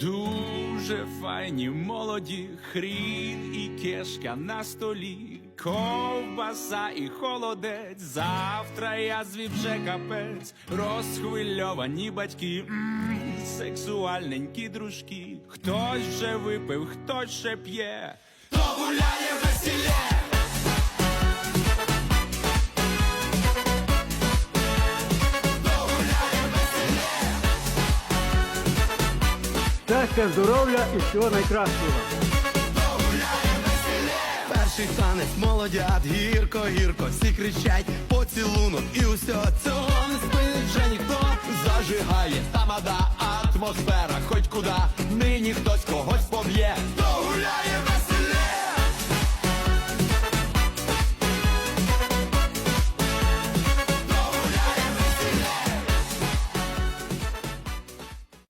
Дуже файні молоді, хрін і кешка на столі, ковбаса і холодець. Завтра я звів вже капець, розхвильовані батьки, сексуальненькі дружки. Хтось вже випив, хтось ще п'є, Щастя, здоров'я і всього найкращого. Перший танець, молодят, гірко, гірко, всі кричать поцілунок і усього цього не спинить вже ніхто зажигає тамада атмосфера, хоч куди, нині хтось когось